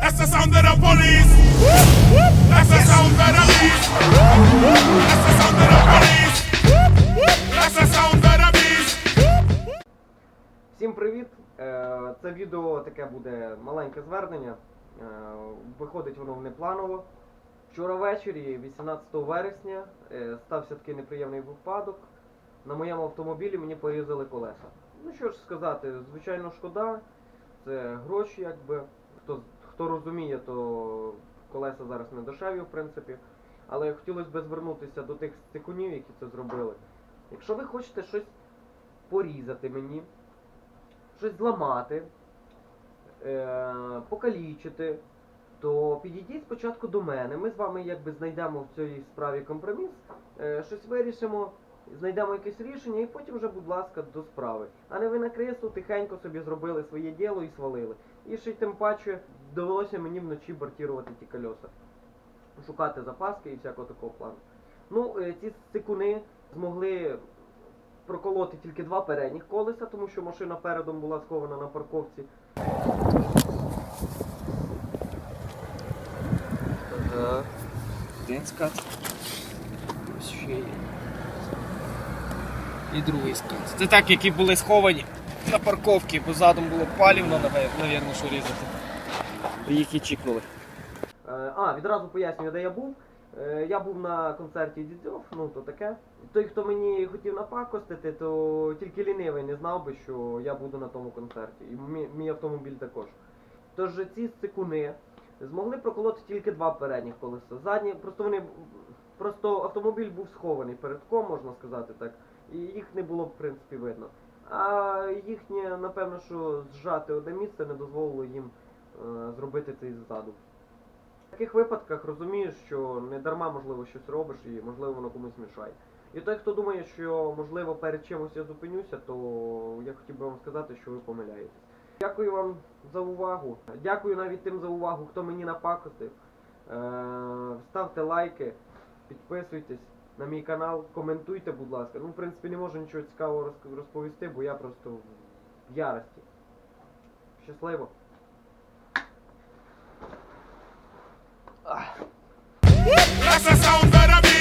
That's the sound of the police. That's the sound of the beast. That's the sound of the police. That's the sound of the beast. Всім привіт! Е, Це відео таке буде маленьке звернення. Е, Виходить воно внепланово. Вчора ввечері, 18 вересня, е, стався такий неприємний випадок. На моєму автомобілі мені порізали колеса. Ну що ж сказати, звичайно, шкода. Це гроші, якби. Хто, хто розуміє, то колеса зараз не дешеві, в принципі. Але хотілося б звернутися до тих стикунів, які це зробили. Якщо ви хочете щось порізати мені, щось зламати, е, покалічити, то підійдіть спочатку до мене. Ми з вами якби знайдемо в цій справі компроміс, е, щось вирішимо, знайдемо якесь рішення і потім вже, будь ласка, до справи. А не ви на крису тихенько собі зробили своє діло і свалили. І ще й тим паче довелося мені вночі бортувати ті кольоса. Шукати запаски і всякого такого плану. Ну, е, ці сикуни змогли проколоти тільки два передніх колеса, тому що машина передом була схована на парковці. Один скат. Ось ще є. І другий скат. Це так, які були сховані на парковці, бо задом було палівно, навірно, що різати. Їх і. Е, А, відразу пояснюю, де я був. Е, Я був на концерті Дідзьов, ну то таке. Той, хто мені хотів напакостити, то тільки лінивий не знав би, що я буду на тому концерті. І мій, мій автомобіль також. Тож ці цикуни змогли проколоти тільки два передніх колеса. Задні, просто вони просто автомобіль був схований передком, можна сказати так. І їх не було в принципі видно. А їхнє, напевно, що зжати одне місце не дозволило їм зробити цей ззаду. В таких випадках розумієш, що не дарма можливо щось робиш і можливо воно комусь мішає. І той, хто думає, що можливо перед чимось я зупинюся, то я хотів би вам сказати, що ви помиляєтесь. Дякую вам за увагу. Дякую навіть тим за увагу, хто мені напакостив. Е, ставте лайки, підписуйтесь на мій канал, коментуйте, будь ласка. Ну, в принципі, не можу нічого цікавого розповісти, бо я просто в ярості. Щасливо! Essa saudade